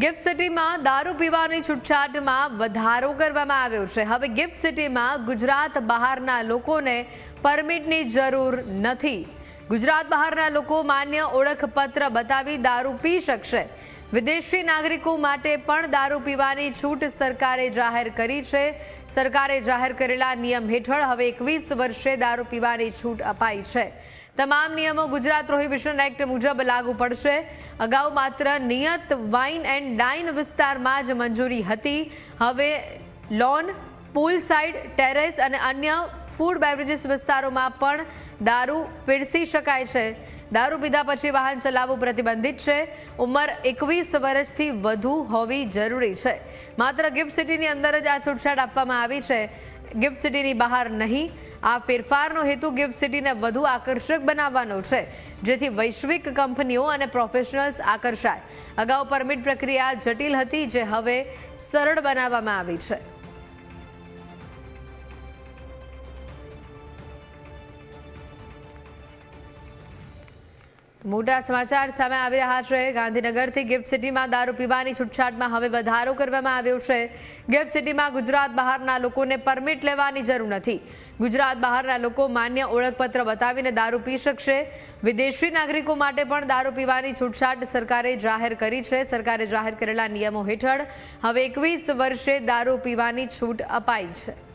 Gift સિટીમાં દારૂ પીવાની છૂટછાટમાં વધારો કરવામાં આવ્યો છે. હવે ગિફ્ટ સિટીમાં ગુજરાત બહારના લોકોને પરમિટની જરૂર નથી. ગુજરાત બહારના લોકો માન્ય ઓળખપત્ર બતાવી દારૂ પી શકશે. વિદેશી નાગરિકો માટે પણ દારૂ પીવાની છૂટ સરકારે જાહેર કરી છે. સરકારે જાહેર કરેલા નિયમ હેઠળ હવે એકવીસ વર્ષે દારૂ પીવાની છૂટ અપાઈ છે. તમામ નિયમો ગુજરાત પ્રોહિબિશન એક્ટ મુજબ લાગુ પડશે. અગાઉ માત્ર નિયત વાઇન એન્ડ ડાઇન વિસ્તારમાં જ મંજૂરી હતી. હવે લોન પુલ સાઇડ ટેરેસ અને અન્ય ફૂડ બેવરેજીસ વિસ્તારોમાં પણ દારૂ પીરસી શકાય છે. દારૂ પીધા પછી વાહન ચલાવવું પ્રતિબંધિત છે. ઉંમર એકવીસ વર્ષથી વધુ હોવી જરૂરી છે. માત્ર ગિફ્ટ સિટીની અંદર જ આ છૂટછાટ આપવામાં આવી છે. ગિફ્ટ સિટીની બહાર નહીં. આ ફેરફારનો હેતુ ગિફ્ટ સિટીને વધુ આકર્ષક બનાવવાનો છે, જેથી વૈશ્વિક કંપનીઓ અને પ્રોફેશનલ્સ આકર્ષાય. અગાઉ પરમિટ પ્રક્રિયા જટિલ હતી, જે હવે સરળ બનાવવામાં આવી છે. મોટા સમાચાર સામે આવી રહ્યા છે. ગાંધીનગરથી ગિફ્ટ સિટીમાં દારૂ પીવાની છૂટછાટમાં હવે વધારો કરવામાં આવ્યો છે. ગિફ્ટ સિટીમાં ગુજરાત બહારના લોકોને પરમિટ લેવાની જરૂર નથી. ગુજરાત બહારના લોકો માન્ય ઓળખપત્ર બતાવીને દારૂ પી શકશે. વિદેશી નાગરિકો માટે પણ દારૂ પીવાની છૂટછાટ સરકારે જાહેર કરી છે. સરકારે જાહેર કરેલા નિયમો હેઠળ હવે એકવીસ વર્ષે દારૂ પીવાની છૂટ અપાઈ છે.